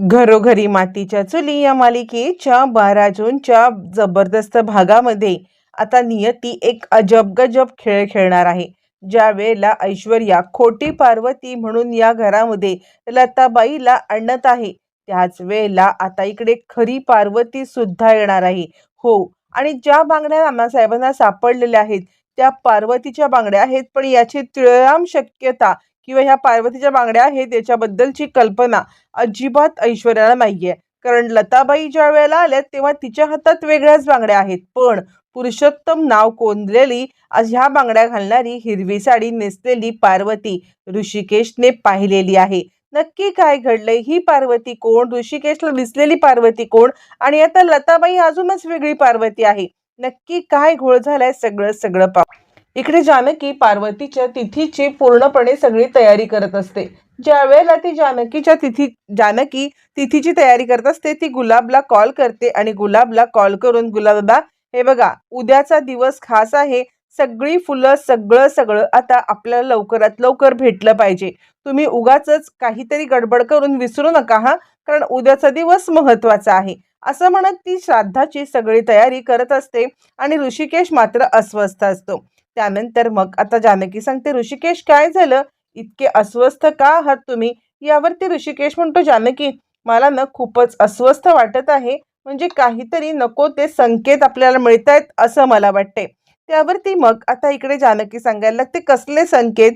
घरोघरी मातीच्या चुली या मालिकेच्या बारा जूनच्या जबरदस्त भागामध्ये आता नियती एक अजब गजब खेळ खेळणार आहे. ज्या वेळेला ऐश्वर्या खोटी पार्वती म्हणून या घरामध्ये लताबाईला आणत आहे त्याच वेळेला आता इकडे खरी पार्वती सुद्धा येणार आहे. हो आणि ज्या बांगड्या नानासाहेबांना सापडलेल्या आहेत त्या पार्वतीच्या बांगड्या आहेत पण याची तिळराम शक्यता किंवा ह्या पार्वतीच्या बांगड्या आहेत त्याच्याबद्दलची कल्पना अजिबात ऐश्वर्याला नाहीये. कारण लताबाई ज्या वेळेला आल्या तेव्हा तिच्या हातात वेगळ्याच बांगड्या आहेत. पण पुरुषोत्तम नाव कोंदलेली आज ह्या बांगड्या घालणारी हिरवी साडी नेसलेली पार्वती ऋषिकेशने पाहिलेली आहे. नक्की काय घडलंय? ही पार्वती कोण? ऋषिकेशला दिसलेली पार्वती कोण? आणि आता लताबाई अजूनच वेगळी पार्वती आहे. नक्की काय घोळ झालाय? सगळं सगळं पाहू. इकडे जानकी पार्वतीच्या तिथीची पूर्णपणे सगळी तयारी करत असते. ज्या वेळेला ती जानकीच्या तिथी जानकी तिथीची तयारी करत असते ती गुलाबला कॉल करते आणि गुलाबला कॉल करून गुलाबदा हे बघा उद्याचा दिवस खास आहे. सगळी फुलं सगळं सगळं आता आपल्याला लवकरात लवकर भेटलं पाहिजे. तुम्ही उगाच काहीतरी गडबड करून विसरू नका हा? कारण उद्याचा दिवस महत्त्वाचा आहे. असं म्हणत ती श्राद्धाची सगळी तयारी करत असते आणि ऋषिकेश मात्र अस्वस्थ असतो. त्यानंतर मग आता जानकी सांगते ऋषिकेश काय झालं? इतके अस्वस्थ का आहात तुम्ही? यावरती ऋषिकेश म्हणतो जानकी मला ना खूपच अस्वस्थ वाटत आहे. म्हणजे काहीतरी नको ते संकेत आपल्याला मिळत आहेत असं मला वाटते त्यावरती मग आता इकडे जानकी सांगायला लागते कसले संकेत?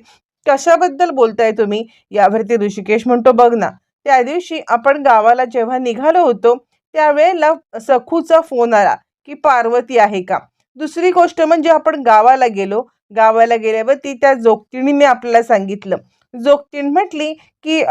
कशाबद्दल बोलताय तुम्ही? यावरती ऋषिकेश म्हणतो बघ ना त्या दिवशी आपण गावाला जेव्हा निघालो होतो त्यावेळेला सखूचा फोन आला की पार्वती आहे का? दुसरी गोष्ट म्हणजे आपण गावाला गेलो. गावाला गेल्यावरती त्या जोगतिणीने आपल्याला सांगितलं. जोगतीण म्हटली की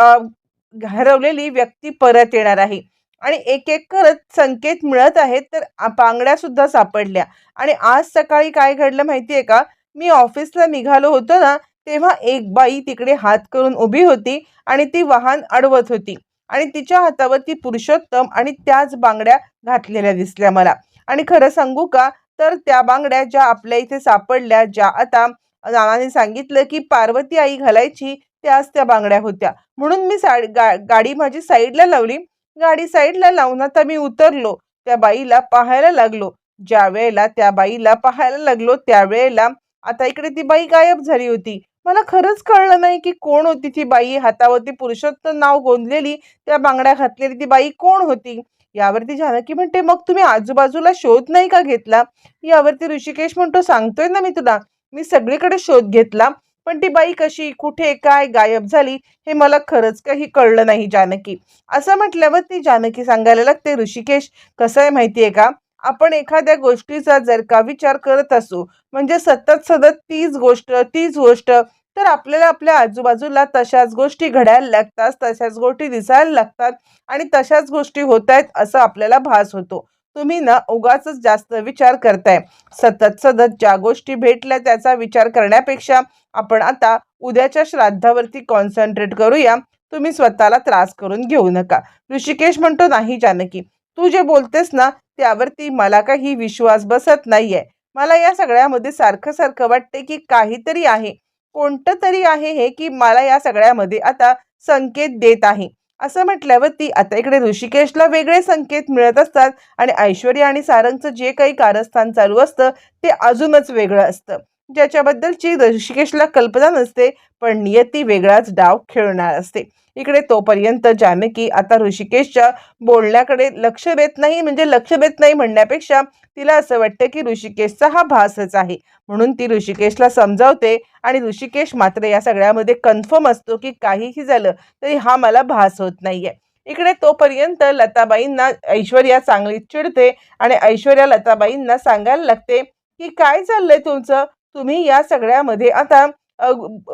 हरवलेली व्यक्ती परत येणार आहे. आणि एक एक करत संकेत मिळत आहेत तर आ- बांगड्या सुद्धा सापडल्या. आणि आज सकाळी काय घडलं माहिती आहे का? मी ऑफिसला निघालो होतो ना तेव्हा एक बाई तिकडे हात करून उभी होती आणि ती वाहन अडवत होती. आणि तिच्या हातावरती पुरुषोत्तम आणि त्याच बांगड्या घातलेल्या दिसल्या मला. आणि खरं सांगू का? तर त्या बांगड्या ज्या आपल्या इथे सापडल्या ज्या आता नानाने सांगितलं की पार्वती आई घालायची त्याच त्या बांगड्या होत्या. म्हणून मी साड गा गाडी माझी साईडला लावली. गाडी साईडला लावून आता मी उतरलो. त्या बाईला पाहायला लागलो. ज्या वेळेला त्या बाईला पाहायला लागलो त्यावेळेला आता इकडे ती बाई गायब झाली होती. मला खरंच कळलं नाही की कोण होती ती बाई. हातावरती पुरुषोत्तम नाव गोंदलेली. त्या बांगड्या घातलेली ती बाई कोण होती? यावरती जानकी म्हणते मग तुम्ही आजूबाजूला शोध नाही का घेतला? यावरती ऋषिकेश म्हणतो सांगतोय ना मी तुला मी सगळीकडे शोध घेतला पण ती बाई कशी कुठे काय गायब झाली हे मला खरंच काही कळलं नाही जानकी. असं म्हटल्यावर ती जानकी सांगायला लागते ऋषिकेश कसं आहे माहितीये का? आपण एखाद्या गोष्टीचा जर का विचार करत असू म्हणजे सतत सतत तीच गोष्ट तीच गोष्ट तर आपल्याला आपल्या आजूबाजूला तशाच गोष्टी घडायला लागतात तशाच गोष्टी दिसायला लागतात आणि तशाच गोष्टी होत आहेत असं आपल्याला भास होतो. तुम्ही ना उगाच जास्त विचार करताय. सतत सतत ज्या गोष्टी भेटल्या त्याचा विचार करण्यापेक्षा आपण आता उद्याच्या श्राद्धावरती कॉन्सन्ट्रेट करूया. तुम्ही स्वतःला त्रास करून घेऊ नका. ऋषिकेश म्हणतो नाही जानकी तू जे बोलतेस ना त्यावरती मला काही विश्वास बसत नाहीये. मला या सगळ्यामध्ये सारखं सारखं वाटते की काहीतरी आहे. कोणतं तरी आहे हे की मला या सगळ्यामध्ये आता संकेत देत आहे. असं म्हटल्यावर ती आता इकडे ऋषिकेशला वेगळे संकेत मिळत असतात आणि ऐश्वर्या आणि सारंगचं जे काही कारस्थान चालू असतं ते अजूनच वेगळं असतं. ज्याच्याबद्दलची ऋषिकेशला कल्पना नसते पण नियती वेगळाच डाव खेळणार असते. इकडे तोपर्यंत जानकी आता ऋषिकेशच्या बोलण्याकडे लक्ष देत नाही. म्हणजे लक्ष देत नाही म्हणण्यापेक्षा तिला असं वाटतं की ऋषिकेशचा हा भासच आहे. म्हणून ती ऋषिकेशला समजावते आणि ऋषिकेश मात्र या सगळ्यामध्ये कन्फर्म असतो की काहीही झालं तरी हा मला भास होत नाहीये. इकडे तोपर्यंत लताबाईंना ऐश्वर्या चांगली चिडते आणि ऐश्वर्या लताबाईंना सांगायला लागते की काय चाललंय तुमचं? तुम्ही या सगळ्यामध्ये आता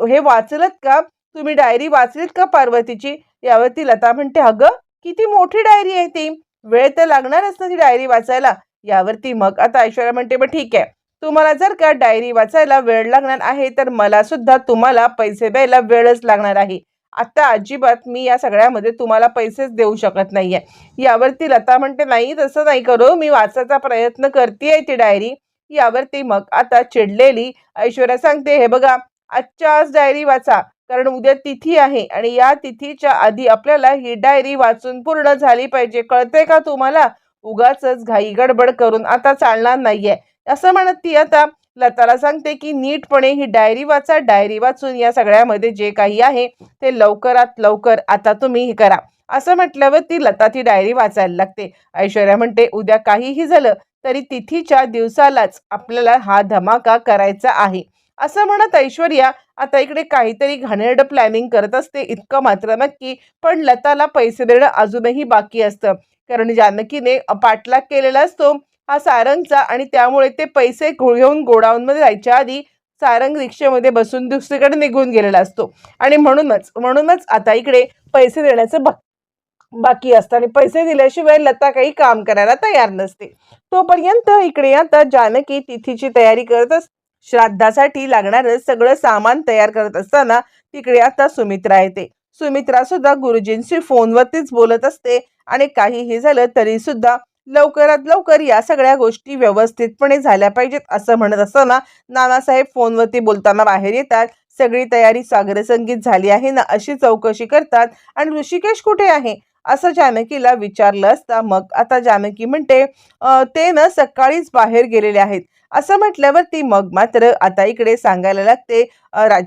हे वाचलत का? तुम्ही डायरी वाचलीत का पार्वतीची? यावरती लता म्हणते अगं किती मोठी डायरी आहे ती. वेळ तर लागणारच ना ती डायरी वाचायला. यावरती मग आता ऐश्वर्या म्हणते मग ठीक आहे. तुम्हाला जर का डायरी वाचायला वेळ लागणार आहे तर मला सुद्धा तुम्हाला पैसे द्यायला वेळच लागणार आहे. आता अजिबात मी या सगळ्यामध्ये तुम्हाला पैसेच देऊ शकत नाही आहे यावरती लता म्हणते नाही तसं नाही करू. मी वाचायचा प्रयत्न करते ती डायरी. यावरती मग आता चिडलेली ऐश्वर्या सांगते हे बघा आजच्या आज डायरी वाचा. कारण उद्या तिथी आहे आणि या तिथीच्या आधी आपल्याला ही डायरी वाचून पूर्ण झाली पाहिजे. कळते का तुम्हाला? उगाच घाई गडबड करून आता चालणार नाहीये. असं म्हणत ती आता लताला सांगते की नीटपणे ही डायरी वाचा. डायरी वाचून या सगळ्यामध्ये जे काही आहे ते लवकरात लवकर आता तुम्ही हे करा. असं म्हटल्यावर ती लता ती डायरी वाचायला लागते. ऐश्वर्या म्हणते उद्या काहीही झालं तरी तिथीच्या दिवसालाच आपल्याला हा धमाका करायचा आहे. असं म्हणत ऐश्वर्या आता इकडे काहीतरी घाणेरडं प्लॅनिंग करत असते इतकं मात्र नक्की. पण लताला पैसे देणं अजूनही बाकी असतं. कारण जानकीने पाठलाग केलेला असतो हा सारंगचा आणि त्यामुळे ते पैसे घेऊन गोडाऊनमध्ये जायच्या आधी सारंग रिक्षेमध्ये बसून दुसरीकडे निघून गेलेला असतो. आणि म्हणूनच म्हणूनच आता इकडे पैसे देण्याचं बा बाकी असतं आणि पैसे दिल्याशिवाय लता काही काम करायला तयार नसते. तोपर्यंत इकडे आता जानकी तिथीची तयारी करत असते श्राद्धासाठी लागणारं सगळं सामान तयार करत असताना तिकडे आता सुमित्रा येते. सुमित्रा सुद्धा गुरुजींशी फोनवरतीच बोलत असते आणि काहीही झालं तरी सुद्धा लवकरात लवकर या सगळ्या गोष्टी व्यवस्थितपणे झाल्या पाहिजेत असं म्हणत असताना नानासाहेब फोनवरती बोलताना बाहेर येतात. सगळी तयारी सागर संगीत झाली आहे ना अशी चौकशी करतात आणि ऋषिकेश कुठे आहे? असं जानकीला विचारलं असता मग आता जानकी म्हणते ते ना सकाळीच बाहेर गेलेले आहेत. असं म्हटल्यावर ती मग मात्र आता इकडे सांगायला लागते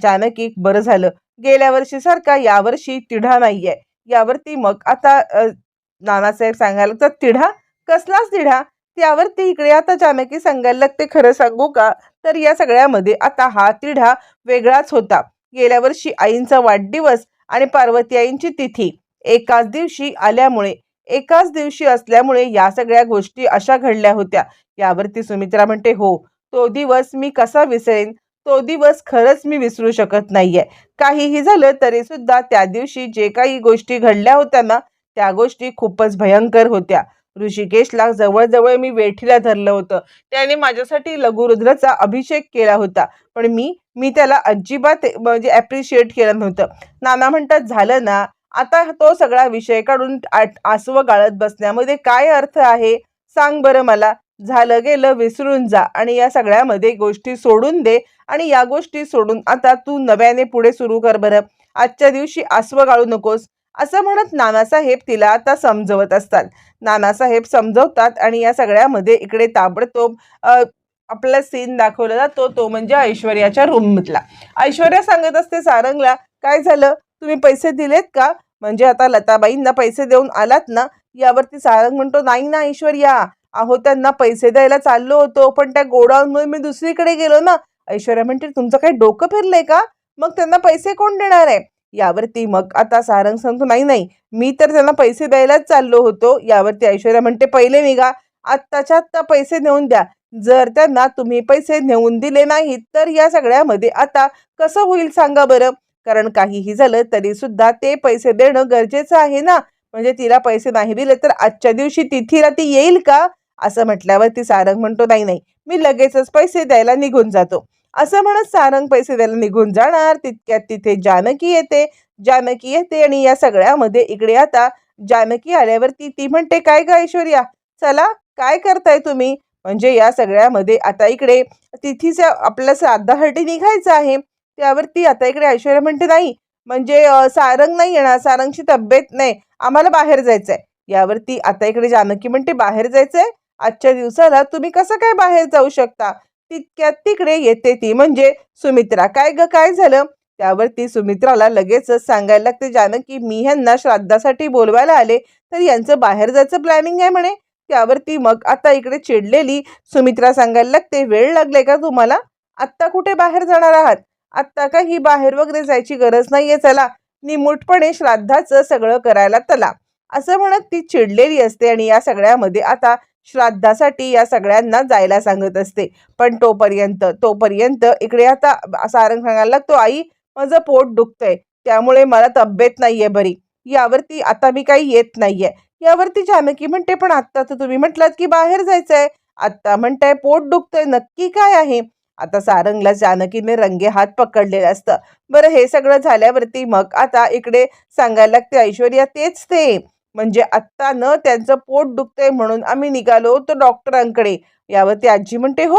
जानकी बरं झालं. गेल्या वर्षी सारखा यावर्षी तिढा नाहीये. यावरती मग आता नानासाहेब सांगायला लागतात तिढा? कसलाच तिढा? त्यावरती इकडे आता जानकी सांगायला लागते खरं सांगू का? तर या सगळ्यामध्ये आता हा तिढा वेगळाच होता. गेल्या वर्षी आईंचा वाढदिवस आणि पार्वती आईंची तिथी. एकाच दिवशी आल्यामुळे एकाच दिवशी असल्यामुळे या सगळ्या गोष्टी अशा घडल्या होत्या. यावरती सुमित्रा म्हणते हो तो दिवस मी कसा विसरेन? तो दिवस खरंच मी विसरू शकत नाहीये. काहीही झालं तरी सुद्धा त्या दिवशी जे काही गोष्टी घडल्या होत्या ना त्या गोष्टी खूपच भयंकर होत्या. ऋषिकेशला जवळजवळ मी वेठीला धरलं होतं. त्याने माझ्यासाठी लघुरुद्राचा अभिषेक केला होता. पण मी मी त्याला अजिबात म्हणजे ॲप्रिशिएट केलं नव्हतं. नाना म्हणतात झालं ना आता तो सगळा विषय काढून आट- आसवं गाळत बसण्यामध्ये काय अर्थ आहे? सांग बरं मला. झालं गेलं विसरून जा. आणि या सगळ्यामध्ये गोष्टी सोडून दे. आणि या गोष्टी सोडून आता तू नव्याने पुढे सुरू कर बरं. आजच्या दिवशी आसवं गाळू नकोस. असं म्हणत नानासाहेब तिला आता समजवत असतात. नानासाहेब समजवतात आणि या सगळ्यामध्ये इकडे ताबडतोब आपला सीन दाखवला जातो. तो म्हणजे ऐश्वर्याच्या रूममधला ऐश्वर्या सांगत असते सारंगला काय झालं? तुम्ही पैसे दिलेत का? म्हणजे आता लताबाईंना पैसे देऊन आलात ना? यावरती सारंग म्हणतो नाही ना ऐश्वर्या. अहो त्यांना पैसे द्यायला चाललो होतो पण त्या गोडाऊनमुळे मी दुसरीकडे गेलो ना. ऐश्वर्या म्हणते तुमचं काही डोकं फिरलंय का? मग त्यांना पैसे कोण देणार आहे? यावरती मग आता सारंग सांगतो नाही नाही मी तर त्यांना पैसे द्यायलाच चाललो होतो. यावरती ऐश्वर्या म्हणते पहिले निघा आत्ताच्या आत्ता पैसे नेऊन द्या. जर त्यांना तुम्ही पैसे नेऊन दिले नाहीत तर या सगळ्यामध्ये आता कसं होईल सांगा बरं. कारण काहीही झालं तरी सुद्धा ते पैसे देणं गरजेचं आहे ना. म्हणजे तिला पैसे नाही दिले तर आजच्या दिवशी तिथीला ती येईल का? असं म्हटल्यावर ती सारंग म्हणतो नाही नाही मी लगेचच पैसे द्यायला निघून जातो. असं म्हणत सारंग पैसे द्यायला निघून जाणार. तितक्यात तिथे जानकी येते. जानकी येते आणि या सगळ्यामध्ये इकडे आता जानकी आल्यावरती ती म्हणते काय ग ऐश्वर्या? चला काय करताय तुम्ही? म्हणजे या सगळ्यामध्ये आता इकडे तिथीचा आपल्या श्राद्धासाठी निघायचं आहे. त्यावरती आता इकडे ऐश्वर्या म्हणते नाही म्हणजे सारंग नाही येणार. सारंगची तब्येत नाही. आम्हाला बाहेर जायचंय. यावरती आता इकडे जानकी म्हणते बाहेर जायचंय? आजच्या दिवसाला तुम्ही कसं काय बाहेर जाऊ शकता? तितक्यात तिकडे येते ती म्हणजे सुमित्रा. काय ग काय झालं? त्यावरती सुमित्राला लगेचच सांगायला लागते जानकी मी ह्यांना श्राद्धासाठी बोलवायला आले तर यांचं बाहेर जायचं प्लॅनिंग आहे म्हणे. त्यावरती मग आता इकडे चिडलेली सुमित्रा सांगायला लागते वेळ लागलाय का तुम्हाला? आत्ता कुठे बाहेर जाणार आहात? आत्ता काही बाहेर वगैरे जायची गरज नाहीये? चला निमूटपणे श्राद्धाचं सगळं करायला चला असं म्हणत ती चिडलेली असते आणि या सगळ्यामध्ये आता श्राद्धासाठी या सगळ्यांना जायला सांगत असते. पण तोपर्यंत तोपर्यंत इकडे आता सारंग सांगायला लागतो आई माझं पोट दुखतंय. त्यामुळे मला तब्येत नाहीये बरी. यावरती आता मी काही येत नाहीये. यावरती जानकी म्हणते पण आत्ता तर तुम्ही म्हटलात की बाहेर जायचंय. आत्ता म्हणताय पोट दुखतंय. नक्की काय आहे? आता सारंगला जानकीने रंगे हात पकडलेलं असतं. बरं हे सगळं झाल्यावरती मग आता इकडे सांगायला लागते ऐश्वर्या तेच ते. म्हणजे आत्ता न त्यांचं पोट दुखतंय म्हणून आम्ही निघालो होतो डॉक्टरांकडे. यावरती आजी म्हणते हो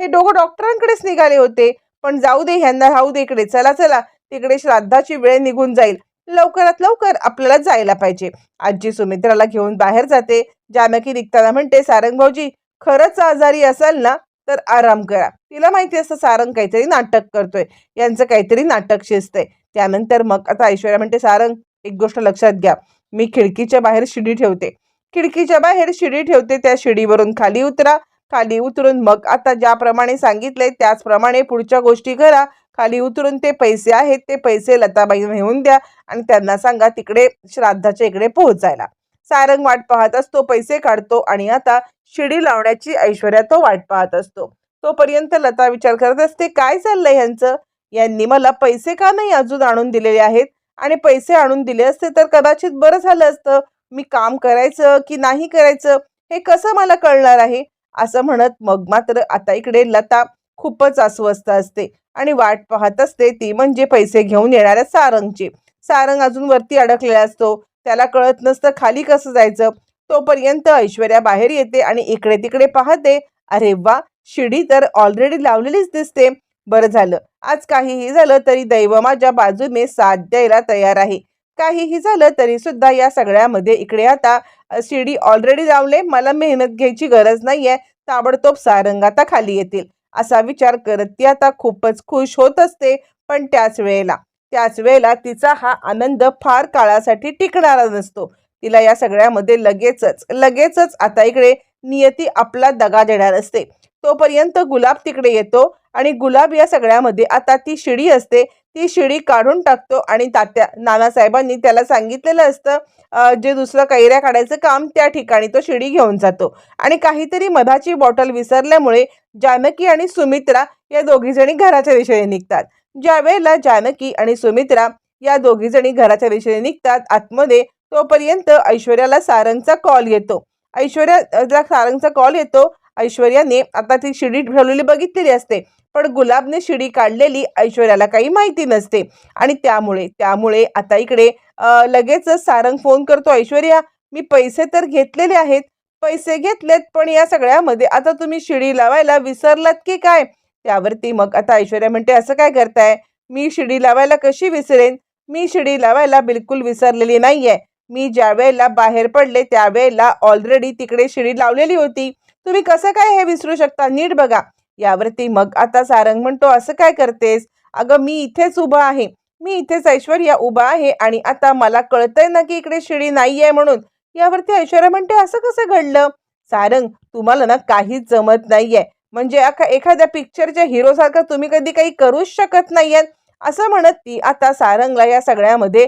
हे दोघं डॉक्टरांकडेच निघाले होते. पण जाऊ दे ह्यांना राहू दे इकडे. चला चला. तिकडे श्राद्धाची वेळ निघून जाईल. लवकरात लवकर आपल्याला जायला पाहिजे. आजी सुमित्राला घेऊन बाहेर जाते. जानकी निघताना म्हणते सारंग भाऊजी खरंच आजारी असाल ना तर आराम करा. तिला माहिती असतं सारंग काहीतरी नाटक करतोय. यांचं काहीतरी नाटक शिजतंय. त्यानंतर मग आता ऐश्वर्या म्हणते सारंग एक गोष्ट लक्षात घ्या. मी खिडकीच्या बाहेर शिडी ठेवते. खिडकीच्या बाहेर शिडी ठेवते त्या शिडीवरून खाली उतरा. खाली उतरून मग आता ज्याप्रमाणे सांगितले त्याचप्रमाणे पुढच्या गोष्टी करा. खाली उतरून ते पैसे आहेत ते पैसे लताबाई घेऊन द्या आणि त्यांना सांगा तिकडे श्राद्धाच्या इकडे पोहोचायला. सारंग वाट पाहत असतो पैसे काढतो आणि आता शिडी लावण्याची ऐश्वर्या तो वाट पाहत असतो. तोपर्यंत लता विचार करत असते काय चाललंय ह्यांचं? यांनी मला पैसे का नाही अजून आणून दिलेले आहेत? आणि पैसे आणून दिले असते तर कदाचित बरं झालं असतं. मी काम करायचं की नाही करायचं हे कसं मला कळणार आहे? असं म्हणत मग मात्र आता इकडे लता खूपच अस्वस्थ असते आणि वाट पाहत असते. ती म्हणजे पैसे घेऊन येणाऱ्या सारंगची. सारंग अजून वरती अडकलेला असतो. त्याला कळत नसतं खाली कसं जायचं. तोपर्यंत ऐश्वर्या बाहेर येते आणि इकडे तिकडे पाहते. अरे वा! शिडी तर ऑलरेडी लावलेलीच दिसते. बरं झालं. आज काहीही झालं तरी दैव माझ्या बाजूने साथ द्यायला तयार आहे. काहीही झालं तरी सुद्धा या सगळ्यामध्ये इकडे आता शिडी ऑलरेडी लावले मला मेहनत घ्यायची गरज नाहीये. ताबडतोब सारंग आता खाली येतील. असा विचार करत ती आता खूपच खुश होत असते. पण त्याच वेळेला त्याच वेळेला तिचा हा आनंद फार काळासाठी टिकणारा नसतो. तिला या सगळ्यामध्ये लगेचच लगेचच आता इकडे नियती आपला दगा देणार असते. तोपर्यंत गुलाब तिकडे येतो आणि गुलाब या सगळ्यामध्ये आता ती शिडी असते. ती शिडी काढून टाकतो आणि तात्या नानासाहेबांनी त्याला सांगितलेलं असतं जे दुसरं कैऱ्या काढायचं काम त्या ठिकाणी तो शिडी घेऊन जातो. आणि काहीतरी मधाची बॉटल विसरल्यामुळे जानकी आणि सुमित्रा या दोघीजणी घराच्या दिशेने निघतात. ज्यावेळेला जानकी आणि सुमित्रा या दोघीजणी घराच्या दिशेने निघतात आतमध्ये तोपर्यंत ऐश्वर्याला सारंगचा कॉल येतो. ऐश्वर्याला सारंगचा कॉल येतो ऐश्वर्याने आता ती शिडी ठेवलेली बघितलेली असते. पण गुलाबने शिडी काढलेली ऐश्वर्याला काही माहिती नसते. आणि त्यामुळे त्यामुळे आता इकडे लगेच लगेचच सारंग फोन करतो ऐश्वर्या मी पैसे तर घेतलेले आहेत. पैसे घेतलेत पण या सगळ्यामध्ये आता तुम्ही शिडी लावायला विसरलात की काय? त्यावरती मग आता ऐश्वर्या म्हणते असं काय करताय? मी शिडी लावायला कशी विसरेन? मी शिडी लावायला बिलकुल विसरलेली नाहीये. मी ज्या वेळेला बाहेर पडले त्यावेळेला ऑलरेडी तिकडे शिडी लावलेली होती. तुम्ही कसं काय हे विसरू शकता? नीट बघा. यावरती मग आता सारंग म्हणतो असं काय करतेस? अगं मी इथेच उभा आहे. मी इथेच ऐश्वर्या उभा आहे आणि आता मला कळतंय ना की इकडे शिडी नाही आहे म्हणून. यावरती ऐश्वर्या म्हणते असं कसं घडलं? सारंग तुम्हाला ना काहीच जमत नाहीये. म्हणजे अखा- एखाद्या पिक्चरच्या हिरो सारखं तुम्ही कधी काही करूच शकत नाहीये. असं म्हणत ती आता सारंगला या सगळ्यामध्ये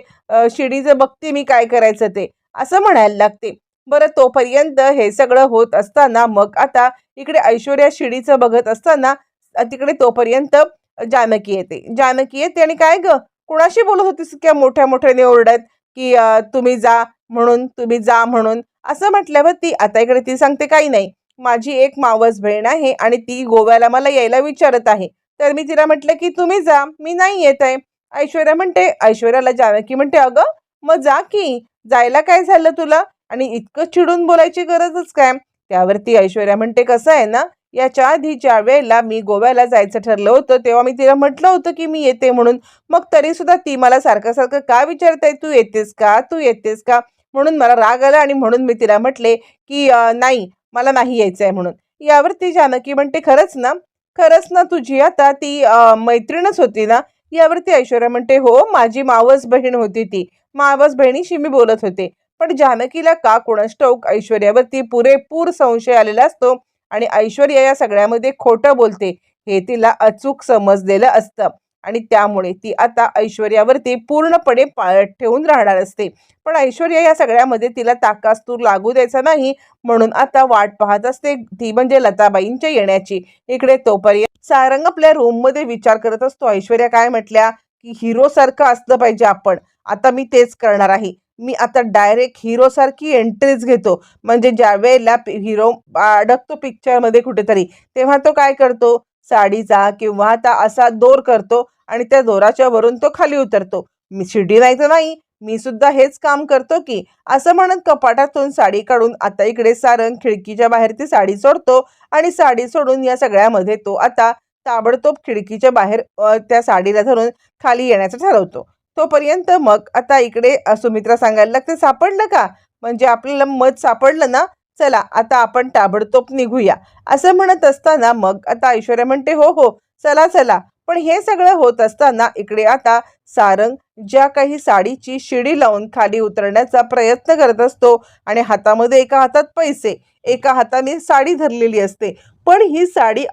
शिडीचं बघते मी काय करायचं ते. असं म्हणायला लागते. बरं तोपर्यंत हे सगळं होत असताना मग आता इकडे ऐश्वर्या शिडीचं बघत असताना तिकडे तोपर्यंत जानकी येते. जानकी येते आणि काय ग? कुणाशी बोलत होतीस इतक्या मोठ्या मोठ्याने ओरडत की तुम्ही जा म्हणून तुम्ही जा म्हणून? असं म्हटल्यावर ती आता इकडे ती सांगते काही नाही. माझी एक मावस बहीण आहे आणि ती गोव्याला मला यायला विचारत आहे. तर मी तिला म्हटलं की तुम्ही जा मी नाही येत आहे. ऐश्वर्या म्हणते ऐश्वर्याला जानकी म्हणते अगं मग जा की जायला काय झालं तुला? आणि इतकं चिडून बोलायची गरजच काय? त्यावरती ऐश्वर्या म्हणते कसं आहे ना याच्या आधी ज्या वेळेला मी गोव्याला जायचं ठरलं होतं तेव्हा मी तिला म्हटलं होतं की मी येते म्हणून. मग तरी सुद्धा ती मला सारखं सारखं का विचारताय? तू येतेस का? तू येतेस का? म्हणून मला राग आला आणि म्हणून मी तिला म्हटले की नाही मला नाही यायचं आहे म्हणून. यावरती जानकी म्हणते खरंच ना खरंच ना तुझी आता ती मैत्रीणच होती ना? यावरती ऐश्वर्या म्हणते हो माझी मावस बहीण होती ती. मावस बहिणीशी मी बोलत होते. पण जानकीला का कोणास ठाऊक ऐश्वर्यावरती पुरेपूर संशय आलेला असतो आणि ऐश्वर्या या सगळ्यामध्ये खोटं बोलते. हे तिला अचूक समजलेलं असतं आणि त्यामुळे ती आता ऐश्वर्यावरती पूर्णपणे पाळत ठेवून राहणार असते. पण ऐश्वर्या या सगळ्यामध्ये तिला ताकास्तूर लागू द्यायचा नाही म्हणून आता वाट पाहत असते. ती म्हणजे लताबाईंच्या येण्याची. इकडे तोपर्यंत सारंग आपल्या रूममध्ये विचार करत असतो. ऐश्वर्या काय म्हटल्या? की हिरो सारखं असलं पाहिजे आपण. आता मी तेच करणार आहे. मी आता डायरेक्ट हिरो सारखी एंट्रीच घेतो. म्हणजे ज्या वेळेला हिरो अडकतो पिक्चरमध्ये कुठेतरी तेव्हा तो काय करतो? साडीचा किंवा आता असा दोर करतो आणि त्या दोराच्या वरून तो खाली उतरतो. मी शिडी नाही तर नाही मी सुद्धा हेच काम करतो की असं म्हणत कपाटातून साडी काढून आता इकडे सारंग खिडकीच्या बाहेर ती साडी सोडतो आणि साडी सोडून या सगळ्यामध्ये तो आता ताबडतोब खिडकीच्या बाहेर त्या साडीला धरून खाली येण्याचं ठरवतो. तोपर्यंत मग आता इकडे सुमित्रा सांगायला लागते सापडलं का? म्हणजे आपल्याला मध सापडलं ना चला आता आपण ताबडतोब निघूया. असं म्हणत असताना मग आता ऐश्वर्या म्हणते हो हो चला चला. पण हे सगळं होत असताना इकडे आता सारंग ज्या काही साडीची शिडी लावून खाली उतरण्याचा प्रयत्न करत असतो आणि हातामध्ये एका हातात पैसे एका हाताने साडी धरलेली असते. पण ही साडी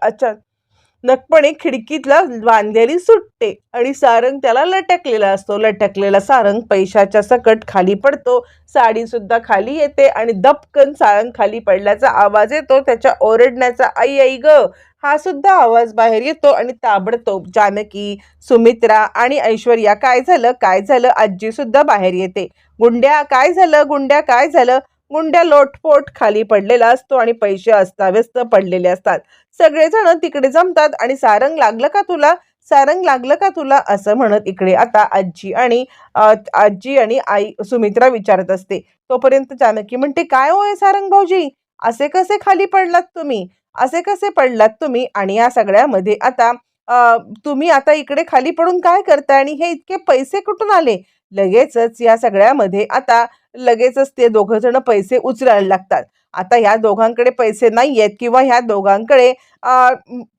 नकपणे खिडकीतला बांधलेली सुटते आणि सारंग त्याला लटकलेला असतो. लटकलेला सारंग पैशाच्या सकट खाली पडतो. साडी सुद्धा खाली येते आणि दपकन सारंग खाली पडल्याचा आवाज येतो. त्याच्या ओरडण्याचा आई आई ग! हा सुद्धा आवाज बाहेर येतो आणि ताबडतोब जानकी सुमित्रा आणि ऐश्वर्या काय झालं? काय झालं? आजी सुद्धा बाहेर येते. गुंड्या काय झालं? गुंड्या काय झालं? गुंड्या लोटपोट खाली पडलेला असतो आणि पैसे अस्ताव्यस्त पडलेले असतात. सगळेजण तिकडे जमतात आणि सारंग लागलं का तुला? सारंग लागलं का तुला? असं म्हणत इकडे आता आजी आणि आजी आणि आई सुमित्रा विचारत असते. तोपर्यंत जानकी म्हणते काय होय सारंग भाऊजी? असे कसे खाली पडलात तुम्ही? असे कसे पडलात तुम्ही? आणि या सगळ्यामध्ये आता तुम्ही आता इकडे खाली पडून काय करताय? आणि हे इतके पैसे कुठून आले? लगेचच या सगळ्यामध्ये आता लगेचच ते दोघं जण पैसे उचलायला लागतात. आता ह्या दोघांकडे पैसे नाही आहेत किंवा ह्या दोघांकडे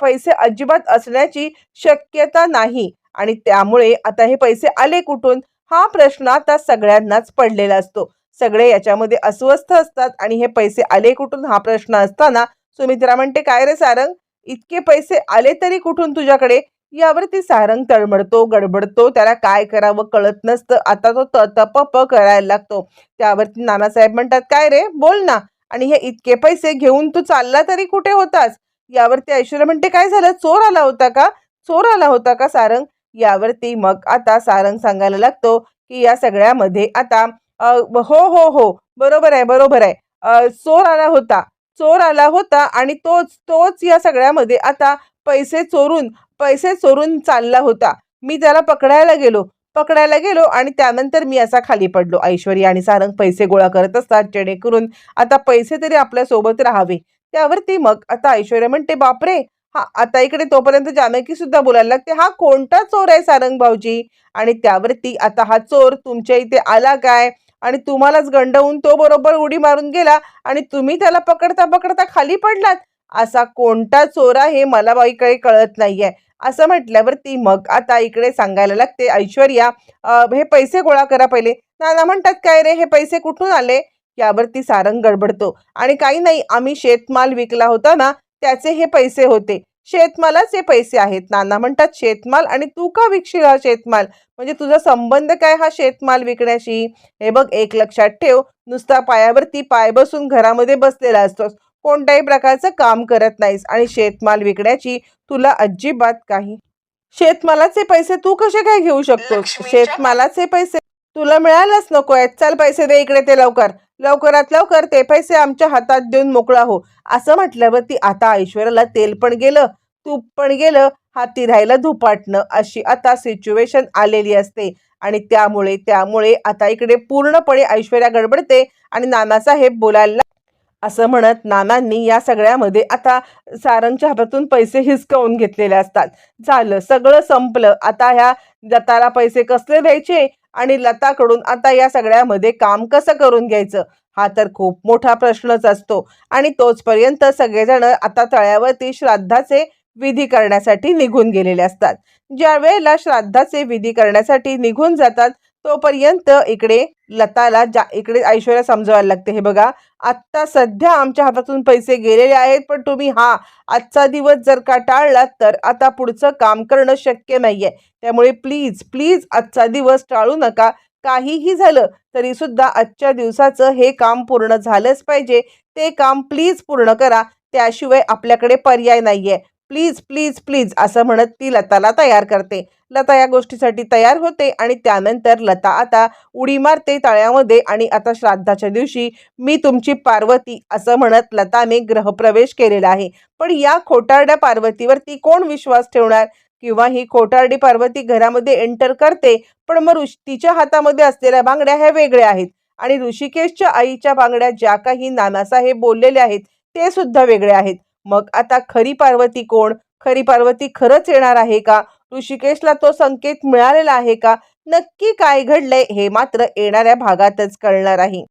पैसे अजिबात असण्याची शक्यता नाही. आणि त्यामुळे आता हे पैसे आले कुठून? हा प्रश्न आता सगळ्यांनाच पडलेला असतो. सगळे याच्यामध्ये अस्वस्थ असतात आणि हे पैसे आले कुठून? हा प्रश्न असताना सुमित्रा म्हणते काय रे सारंग? इतके पैसे आले तरी कुठून तुझ्याकडे? यावरती सारंग तळमळतो गडबडतो त्याला काय करावं कळत नसतं. आता तो त तप प करायला लागतो. त्यावरती नानासाहेब म्हणतात काय रे? बोल ना. आणि हे इतके पैसे घेऊन तू चालला तरी कुठे होतास? यावरती ऐश्वर्या म्हणते काय झालं? चोर आला होता का? चोर आला होता का सारंग? यावरती मग आता सारंग सांगायला लागतो की या सगळ्यामध्ये आता हो हो हो बरोबर आहे बरोबर आहे. चोर आला होता. चोर आला होता आणि तोच तोच या सगळ्यामध्ये आता पैसे चोरून पैसे चोरून चालला होता. मी त्याला पकडायला गेलो. पकडायला गेलो आणि त्यानंतर मी असा खाली पडलो. ऐश्वर्या आणि सारंग पैसे गोळा करत असतात जेणेकरून आता पैसे तरी आपल्यासोबत राहावे. त्यावरती मग आता ऐश्वर्या म्हणते बापरे! हा आता इकडे तोपर्यंत जानकी सुद्धा बोलायला लागते. हा कोणता चोर आहे सारंग भाऊजी? आणि त्यावरती आता हा चोर तुमच्या इथे आला काय? आणि तुम्हालाच गंडवून तो बरोबर उडी मारून गेला आणि तुम्ही त्याला पकडता पकडता खाली पडलात? असा कोणता चोर आहे मला बाईकडे कळत नाहीये. असं म्हटल्यावर ती मग आता इकडे सांगायला लागते ऐश्वर्या हे पैसे गोळा करा पहिले. नाना म्हणतात काय रे हे पैसे कुठून आले? यावरती सारंग गडबडतो. आणि काही नाही आम्ही शेतमाल विकला होता ना त्याचे हे पैसे होते. शेतमालाचे पैसे आहेत नाना म्हणतात शेतमाल आणि तू का विकशील हा शेतमाल? म्हणजे तुझा संबंध काय हा शेतमाल विकण्याशी? हे बघ एक लक्षात ठेव नुसता पायावरती पाय बसून घरामध्ये बसलेला असतोस. कोणत्याही प्रकारचं काम करत नाहीस आणि शेतमाल विकण्याची तुला अजिबात काही शेतमालाचे पैसे तू कसे काय घेऊ शकतोस? शेतमालाचे पैसे तुला मिळायलाच नको आहेत. चल पैसे दे इकडे ते लवकर. लवकरात लवकर ते पैसे आमच्या हातात देऊन मोकळा हो. असं म्हटल्यावरती आता ऐश्वर्याला तेल पण गेलं तूप पण गेलं हाती राहिलं धुपाटणं अशी आता सिच्युएशन आलेली असते. आणि त्यामुळे त्यामुळे आता इकडे पूर्णपणे ऐश्वर्या गडबडते आणि नानासाहेब बोलायला असं म्हणत नानांनी या सगळ्यामध्ये आता सारंगच्या हातातून पैसे हिसकावून घेतलेले असतात. झालं सगळं संपलं. आता ह्या लताला पैसे कसले द्यायचे? आणि लताकडून आता या सगळ्यामध्ये काम कसं करून घ्यायचं? हा तर खूप मोठा प्रश्नच असतो. आणि तोचपर्यंत सगळेजण आता तळ्यावरती श्राद्धाचे विधी करण्यासाठी निघून गेलेले असतात. ज्या वेळेला श्राद्धाचे विधी करण्यासाठी निघून जातात तोपर्यंत इकडे लताला जा इकडे ऐश्वर्या समजवायला लागते. हे बघा आत्ता सध्या आमच्या हातातून पैसे गेलेले आहेत पण तुम्ही हा आजचा दिवस जर का टाळलात तर आता पुढचं काम करणं शक्य नाहीये. त्यामुळे प्लीज प्लीज आजचा दिवस टाळू नका. काहीही झालं तरी सुद्धा आजच्या दिवसाचं हे काम पूर्ण झालंच पाहिजे. ते काम प्लीज पूर्ण करा. त्याशिवाय आपल्याकडे पर्याय नाहीये. प्लीज प्लीज प्लीज असं म्हणत ती लताला तयार करते. लता या गोष्टीसाठी तयार होते आणि त्यानंतर लता आता उडी मारते तळ्यामध्ये आणि आता श्राद्धाच्या दिवशी मी तुमची पार्वती असं म्हणत लताने ग्रहप्रवेश केलेला आहे. पण या खोटारड्या पार्वतीवरती कोण विश्वास ठेवणार? किंवा ही खोटारडी पार्वती घरामध्ये एंटर करते पण मग तिच्या हातामध्ये असलेल्या बांगड्या ह्या वेगळ्या आहेत. आणि ऋषिकेशच्या आईच्या बांगड्या ज्या काही नानासाहेब बोललेल्या आहेत ते सुद्धा वेगळे आहेत. मग आता खरी पार्वती कोण? खरी पार्वती खरंच येणार आहे का? ऋषिकेशला तो संकेत मिळालेला आहे का? नक्की काय घडलंय हे मात्र येणाऱ्या भागातच कळणार आहे.